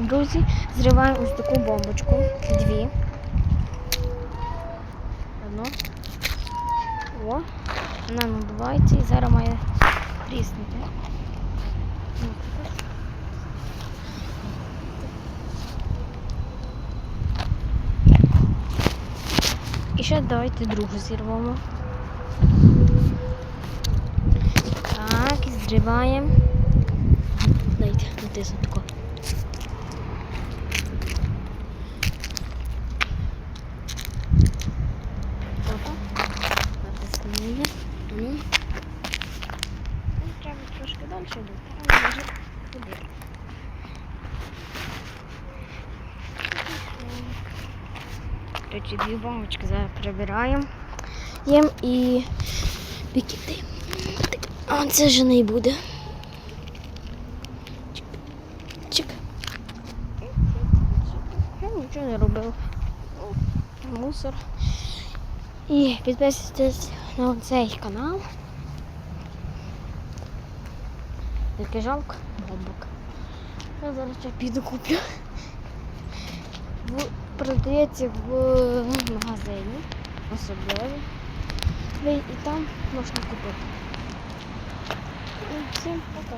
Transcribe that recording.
Друзі, зриваємо ось таку бомбочку. Дві. Одну. О, вона надувається і зараз має тріснути. І ще давайте другу зірвемо. Так, зриваємо. Дайте, натисну тако. Натиснули. Ну. Треба трошки далі йти. але може туди. Короче, дві бомбочки зараз прибираємо. Їм і викидаємо. А це вже не буде. Чик. Чик. Я нічого не робив. Мусор. І підписуйтесь на цей канал. Таке жалко бомбок. Я зараз ще піду куплю. Продається в магазині особливо. І там можна купити. І всім пока.